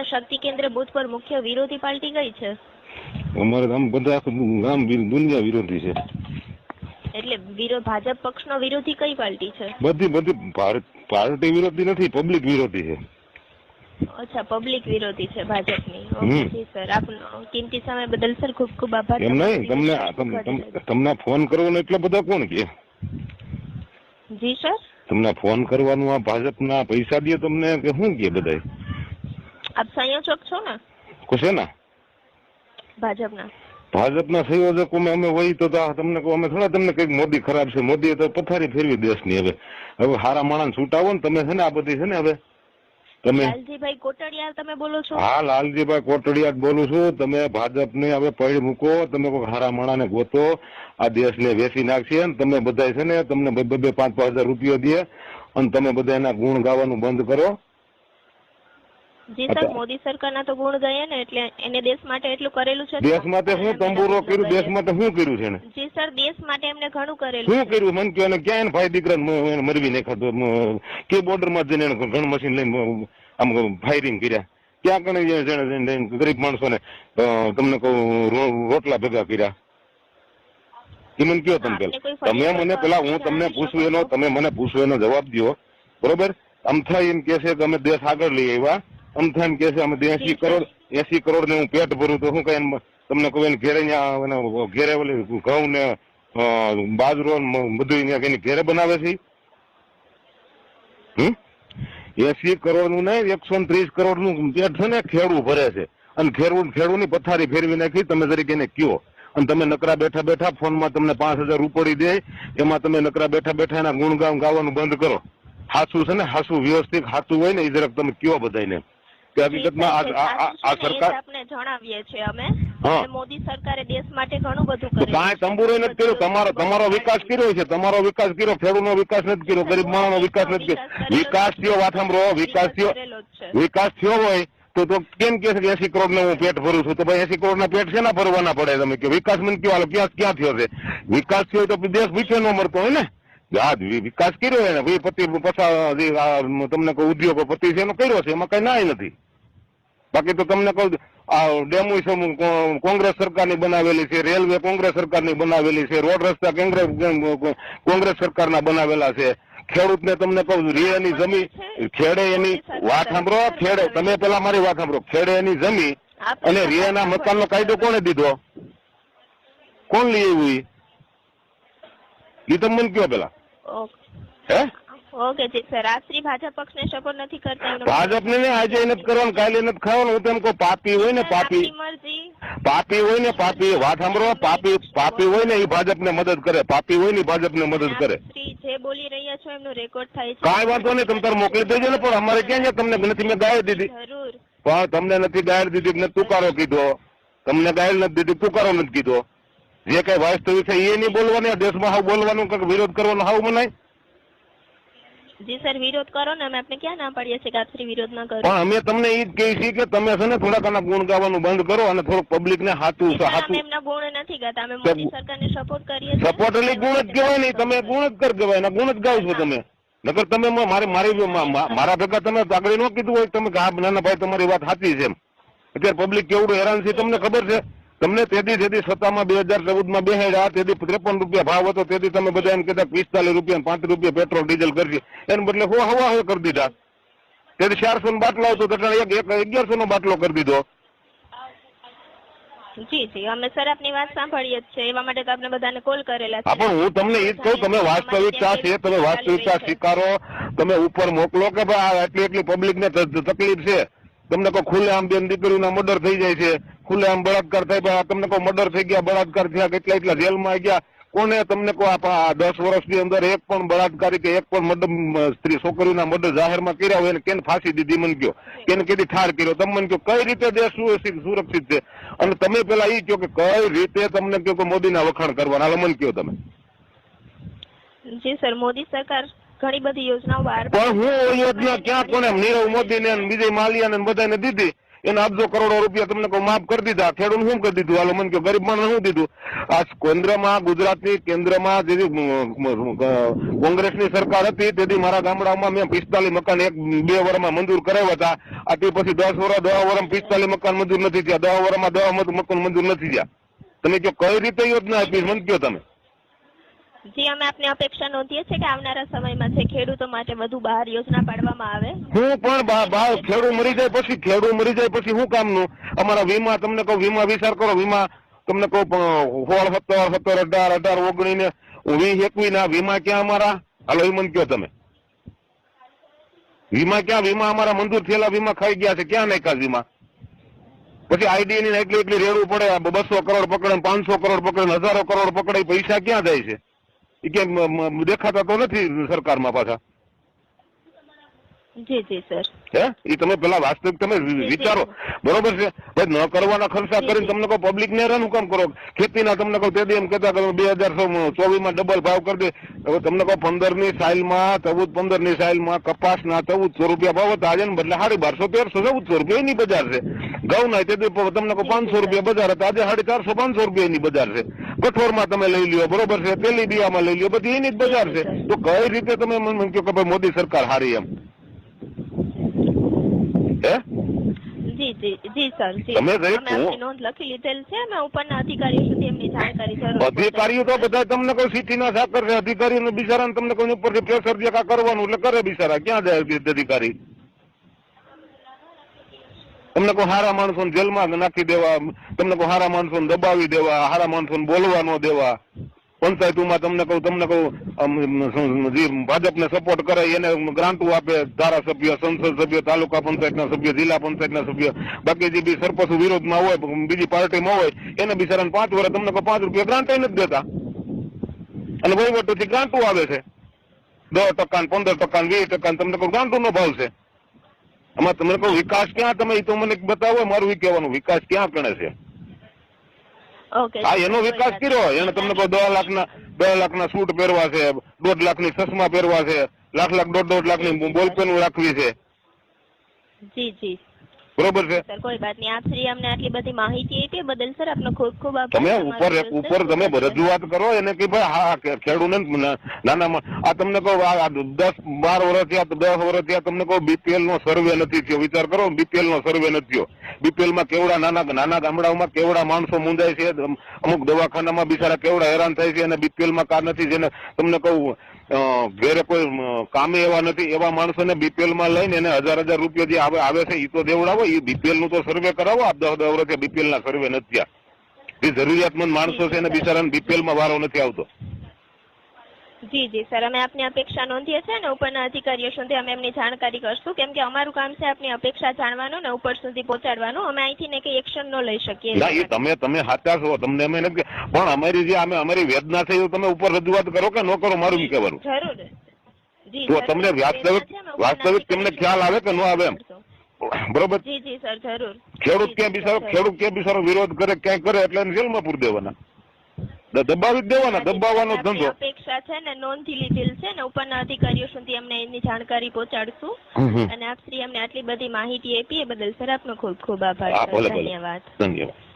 તમારા શક્તિ કેન્દ્ર બુથ પર મુખ્ય વિરોધી પાર્ટી કઈ છે? અમારે ગામ બધા આખું ગામ દુનિયા વિરોધી છે. એટલે વિરોધ ભાજપ પક્ષનો વિરોધી કઈ પાર્ટી છે? બધી બધી પાર્ટી વિરોધી નથી પબ્લિક વિરોધી છે. અચ્છા પબ્લિક વિરોધી છે ભાજપની. ઓકે સર આપનો કિંમતી સમય બદલ સર ખૂબ ખૂબ આભાર. એમ નહીં તમને. તમને ફોન કરવાનો એટલે બધા કોણ કે? જી સર તમને ફોન કરવાનું આ ભાજપના પૈસા દે તમને કે શું કે બધાય? આપ સંયોજક છો ને? કુશેના? ભાજપના. ભાજપના સંયોજકો અમે હોય તો તમને કહું અમે થોડા તમને કંઈક મોદી ખરાબ છે. મોદી તો પથારી ફેરવી દેશની હવે. હવે હારા માણસ છૂટાવો ને તમે છે ને આ બધી છે ને હવે? તમે લાલજીભાઈ કોટડિયા તમે બોલો છો? હા લાલજીભાઈ કોટડિયા બોલું છું. તમે ભાજપને હવે પૈડ મૂકો તમે કોઈ હારા માણાને ગોતો આ દેશને વેચી નાખશે ને તમે બધા છે ને તમને બે બે પાંચ પાંચ હજાર રૂપિયો દે અને તમે બધા એના ગુણ ગાવાનું બંધ કરો. જી સર મોદી સરકારના તો ગુણ ગયા ને એટલે એને દેશ માટે એટલું કરેલું છે દેશ માટે શું? તંબુરો કર્યું દેશ માટે શું કર્યું છે એને? જી સર દેશ માટે એમને ઘણું કરેલું શું કર્યું? મન કયો ક્યાં એને ભાઈ દીકરાને મરવી નાખ્યો કે બોર્ડર જઈને એને ઘણ મશીન લઈને આમ ફાયરિંગ કર્યા. ક્યાં કણે જે જેણે- જેણે ગરીબ માણસોને તમને કહું રોટલા ભેગા કર્યા. એ મને કયો તમે પેલા? તમે મને પેલા હું તમને પૂછું એનો તમે મને પૂછું એનો જવાબ દો બરોબર? અમથા એમ કે છે કે અમે દેશ આગળ લઈ આવ્યા. અમથા એમ કે છે અમે એસી કરોડ એસી કરોડ ને હું પેટ ભરું તો શું કઈ તમને કહું એને ઘેરે ઘેરે ઓલી ઘઉં ને બાજરો બધું એની ઘેરે બનાવે છે એસી કરોડનું નહીં એકસો ત્રીસ કરોડનું પેટ છે ને ખેડું ભરે છે. અને ખેડૂત ખેડૂની પથારી ફેરવી નાખી તમે તરીકે એને કયો. અને તમે નકરા બેઠા બેઠા ફોનમાં તમને પાંચ હજાર ઉપડી દે એમાં તમે નકરા બેઠા બેઠા એના ગુણગાન ગાવાનું બંધ કરો. હાસું છે ને હાસું વ્યવસ્થિત હાસું હોય ને એ જરાક તમે કયો બધાને કે હકીકતમાં આ- સરકાર આપને જણાવીએ છીએ અમે મોદી સરકારે દેશ માટે ઘણું બધું કર્યું કાંઈ તંબુરો નથી કર્યો. તમારો તમારો વિકાસ કર્યો છે. તમારો વિકાસ કર્યો. ખેડૂતનો વિકાસ નથી કર્યો. ગરીબ માણસનો વિકાસ નથી કર્યો. વિકાસ થયો સાંભળો. વિકાસ થયો વિકાસ થયો હોય તો તો કેમ કે છે કે એસી કરોડ હું પેટ ભરું છું? તો ભાઈ એસી કરોડ ના પેટ છે ના ભરવાના પડે તમે? કે વિકાસ મને કયો ક્યાં ક્યાં થયો છે? વિકાસ થયો હોય તો દેશ પીછે નો મળતો હોય ને? વિકાસ કર્યો એને. પતિ પસા તમને કોઈ ઉદ્યોગો પતિ છે એનો કર્યો છે. એમાં કઈ નાય નથી. બાકી તો તમને કહું આ ડેમો કોંગ્રેસ સરકારની બનાવેલી છે, રેલવે કોંગ્રેસ સરકારની બનાવેલી છે, રોડ રસ્તા કોંગ્રેસ કોંગ્રેસ સરકારના બનાવેલા છે. ખેડૂતને તમને કહું રે એની જમીન ખેડે એની વાત સાંભળો, ખેડે. તમે પેલા મારી વાત સાંભળો. ખેડે એની જમીન અને રિયાના મકાનનો કાયદો કોણે દીધો? કોણ લઈ આવ્યું એ ઈ તમે મને કયો પેલા. હે? ઓકે જી સર. આપ ભાજપ પક્ષને સપોર્ટ નથી કરતા એનો ને આજે નથી કરવાનું કાલે નથી ખાવાનું. હું તેમ કહું પાપી હોય ને પાપી. પાપી હોય ને પાપી વાત સાંભળો પાપી પાપી હોય ને એ ભાજપને મદદ કરે. પાપી હોય ને ભાજપ ને મદદ કરે. જે બોલી રહ્યા છો એમનું રેકોર્ડ થાય છે. કાંઈ વાંધો નહીં તમે તાર મોકલી દેજો ને પણ અમારે ક્યાં છે? તમને નથી મેં ગાય દીધી. જરૂર. પણ તમને નથી ગાળ દીધી તુકારો કીધો. તમને ગાળ નથી દીધી તુકારો નથી કીધો. જે કઈ વાસ્તવિક છે એ નહીં બોલવાની દેશમાં હાવ બોલવાનું કે વિરોધ કરવાનો હાવ મનાય. જી સર વિરોધ કરો ને અમે આપને ક્યાં ના પાડીએ છીએ કે આપ વિરોધ ના કરો? પણ અમે તમને એ જ કહીએ છીએ કે તમે છે ને થોડાક આના ગુણ ગાવાનું બંધ કરો અને થોડુંક પબ્લિક ને હાથું હાથું એમના ગુણ નથી ગાતા અમે મોદી સરકારને સપોર્ટ કરીએ છીએ. સપોર્ટ એટલે ગુણ જ કહેવાય નહીં તમે ગુણ જ કર કહેવાય એના ગુણ જ ગાવ છો તમે. નકર તમે મારે મારી મારા ભેગા તમે આગળ ન કીધું હોય તમે કે હા નાના ભાઈ તમારી વાત સાચી છે એમ. અત્યારે પબ્લિક કેવડું હેરાન છે તમને ખબર છે? તમને તેથી તેથી સત્તામાં બે હજાર ચૌદમાં બેહાડ્યા તેથી ત્રેપન રૂપિયા ભાવ હતો તેથી તમે બધા એમ કહેતા પિસ્તાલીસ રૂપિયા પાંત્રીસ રૂપિયા પેટ્રોલ ડીઝલ કરશે એને બદલે હો હવા હવે કરી દીધા. તેથી ચારસો નો બાટલો આવતો તો એક એક અગિયારસો નો બાટલો કરી દીધો. જી જી અમે સર આપની વાત સાંભળીએ જ છે એવા માટે તો આપણે બધાને કોલ કરેલા હા પણ હું તમને એ જ કહું તમે વાસ્તવિકતા છે તમે વાસ્તવિકતા સ્વીકારો તમે ઉપર મોકલો કે ભાઈ આ એટલી એટલી પબ્લિક ને તકલીફ છે. તમને કહો ખુલ્લેઆમ બેન દીકરીના મર્ડર થઈ જાય છે, ખુલ્લેઆમ બળાત્કાર થાય તમને કહો મર્ડર થઈ ગયા, બળાત્કાર થયા, કેટલા એટલા જેલમાં ગયા, કોને તમને કહો આ દસ વર્ષની અંદર એક પણ બળાત્કારી કે એક પણ મર્ડર સ્ત્રી છોકરીના મર્ડર જાહેરમાં કર્યા હોય કેને ફાંસી દીધી મને કયો કેને કેદી ઠાર કર્યો. તમે મને કહો કઈ રીતે દેશ સુરક્ષિત છે? અને તમે પેલા એ કહો કે કઈ રીતે તમને કહો કે મોદીના વખાણ કરવાના મને કયો તમે? જી સર, મોદી સરકાર ઘણી બધી યોજનાઓ બહાર પણ હું યોજના ક્યાં કોને? નીરવ મોદી ને વિજય માલિયા ને બધાને દીધી. એને અબજો કરોડો રૂપિયા તમને કોઈ માફ કરી દીધા. ખેડૂત શું કરી દીધું? હાલો મને કે ગરીબ માણસ શું દીધું? આ કેન્દ્રમાં ગુજરાતની કેન્દ્રમાં જે કોંગ્રેસની સરકાર હતી તેથી મારા ગામડામાં મેં પિસ્તાલીસ મકાન એક બે વર્ષમાં મંજૂર કરાવ્યા હતા. આ તે પછી દસ વર્ષ દસ વર્ષમાં પિસ્તાલીસ મકાન મંજૂર નથી થયા. દસ વર્ષમાં દસ મકાન મંજૂર નથી થયા. તમે કયો કઈ રીતે યોજના આપી? મને કહો તમે. જી, અમે આપની અપેક્ષા નોંધીએ છીએ કે આવનારા સમયમાં છે ખેડૂતો માટે વધુ બહાર યોજના પાડવામાં આવે. હું પણ બા- બા, ખેડૂત મરી જાય પછી, ખેડૂત મરી જાય પછી શું કામનું? અમારા વીમા, તમને કહું, વીમા વિચાર કરો, વીમા, તમને કહું સોળ સત્તર સત્તર, અઢાર અઢાર ઓગણીસ ને વીસ એકવીસ ના વીમા ક્યાં અમારા? હાલો એ મને કહો તમે. વીમા ક્યાં? વીમા અમારા મંજૂર થયેલા વીમા ખાઈ ગયા છે. ક્યાં નાખ્યા વીમા? પછી આઈડી ની એટલી એટલી રેડવું પડે. બસો કરોડ પકડે પાંચસો કરોડ પકડે હજારો કરોડ પકડે પૈસા ક્યાં જાય છે? એ ક્યાંક મ- મ- દેખાતા તો નથી સરકારમાં પાછા. જી જી સર. હે? એ તમે પેલા વાસ્તવિક તમે વિચારો. બરોબર છે? ભાઈ ન કરવાના ખર્ચા કરીને તમને કહો પબ્લિક ને હેરાન કામ કરો? ખેતીના તમને કહો તે એમ કહેતા કે બે હજાર ચોવીસમાં ડબલ ભાવ કરી દે. હવે તમને કહો પંદરની સાઇલમાં ચૌદ પંદરની સાઇલમાં કપાસ ના ચૌદ ચૌદસો રૂપિયા ભાવ હતા. આજે બદલે સાડી બારસો તેરસો ચૌદસો રૂપિયા એની બજાર છે. ઘઉં ના તે તમને કહો પાંચસો રૂપિયા બજાર હતા. આજે સાડી ચારસો પાંચસો રૂપિયા એની બજાર છે. કઠોળમાં તમે લઈ લ્યો બરોબર છે? તેલીબિયામાં લઈ લ્યો બધી એની જ બજાર છે. તો કઈ રીતે તમે મને કહો કે ભાઈ મોદી સરકાર હારી એમ? હે? જી જી જી સર જી. તમે અમે જરીક હું- આપની નોંધ લખી લીધેલ છે અમે ઉપરના અધિકારીઓ સુધી એમની જાણકારી જરૂર અધિકારીઓ તો બધા તમને કોઈ સિટીના સાકર છે. અધિકારીઓ બિચારા તમને કોઈ ઉપરથી પ્રેશર જે કરવાનું એટલે કરે બિચારા. ક્યાં જાય અધિકારી? તમને કોઈ હારા માણસો જેલમાં નાખી દેવા, તમને કોઈ હારા માણસો દબાવી દેવા, હારા માણસો બોલવા ન દેવા. પંચાયતમાં તમને કહું તમને કહું જે ભાજપને સપોર્ટ કરે એને ગ્રાન્ટો આપે, ધારાસભ્ય, સંસદ સભ્ય, તાલુકા પંચાયતના સભ્ય, જિલ્લા પંચાયતના સભ્ય. બાકી જે બી સરપંચ વિરોધમાં હોય બીજી પાર્ટીમાં હોય, એને બિચારાને પાંચ વર્ષ તમને કહો, પાંચ રૂપિયા ગ્રાન્ટ નથી દેતા. અને વહીવટોથી ગ્રાન્ટો આવે છે. દસ ટકા પંદર ટકા વીસ ટકા તમને કહું ગ્રાન્ટો નો ભાવ છે આમાં તમને કહું વિકાસ ક્યાં તમે એ તો મને બતાવો મારું એ કહેવાનું વિકાસ ક્યાં ગણે છે? ઓકે હા એનો વિકાસ કર્યો એને તમને કહું દસ લાખના દસ લાખના સૂટ પહેરવા છે દોઢ લાખની ચશ્મા પહેરવા છે લાખ લાખ દોઢ દોઢ લાખની બોલપેન રાખવી છે. જી જી. બરોબર છે? સર કોઈ વાત નહીં. આપ શ્રી અમને આટલી બધી માહિતી આપી. બદલ સર આપનો ખૂબ ખૂબ આભાર. તમે ઉપર ઉપર તમે રજૂઆત કરો એને કે ભાઈ હા કે ખેડૂતને ના- નાના આ તમને કહું આ દસ બાર વર્ષ થયા દસ વર્ષ થયા તમને કહું બીપીએલ નો સર્વે નથી થયો. વિચાર કરો બીપીએલ નો સર્વે નથી થયો. બીપીએલમાં કેવડા નાના નાના ગામડાઓમાં કેવડા માણસો મુંજાય છે? અમુક દવાખાનામાં બિચારા કેવડા હેરાન થાય છે અને બીપીએલમાં કાર નથી જેને તમને કહું ઘેરે કોઈ કામે એવા નથી, એવા માણસોને બીપીએલમાં લઈને એને હજાર હજાર રૂપિયા જે આવે આવે છે એ તો દેવડાવો એ બીપીએલનું તો સર્વે કરાવો, આપ દસ દસ વર્ષે બીપીએલના સર્વે નથી થયા. જે જરૂરિયાતમંદ માણસો છે એને બિચારાને બીપીએલમાં વારો નથી આવતો. જી જી સર. અમે આપની અપેક્ષા નોંધીએ છીએ અને ઉપરના અધિકારીઓ સુધી અમે એમની જાણકારી કરશું. કેમ કે અમારું કામ છે આપની અપેક્ષા જાણવાનું ને ઉપર સુધી પહોંચાડવાનું. અમે અહીંથી ને કઈ એક્શન ન લઈ શકીએ. ના એ તમે તમે સાચા છો. તમને અમે નથી કે- પણ અમારી જે અમે અમારી વેદના છે એ તમે ઉપર રજૂઆત કરો કે ન કરો મારું ઈ કહેવાનું? જરૂર. જી તો તમને વાસ્તવિક વાસ્તવિક તમને ખ્યાલ આવે કે ન આવે એમ? બરોબર? જી જી સર જરૂર. ખેડૂત ક્યાં બિચારો ખેડૂત ક્યાં બિચારો વિરોધ કરે ક્યાંય કરે એટલે જેલમાં પૂરી દેવાના. દબાવી દેવાના દબાવવાનો ધંધો. અપેક્ષા છે ને નોંધી લીધેલ છે ને ઉપરના અધિકારીઓ સુધી અમને એની જાણકારી પહોંચાડશું. અને આપ શ્રી અમને આટલી બધી માહિતી આપી એ બદલ સર આપનો ખૂબ ખૂબ આભાર. ધન્યવાદ. ધન્યવાદ.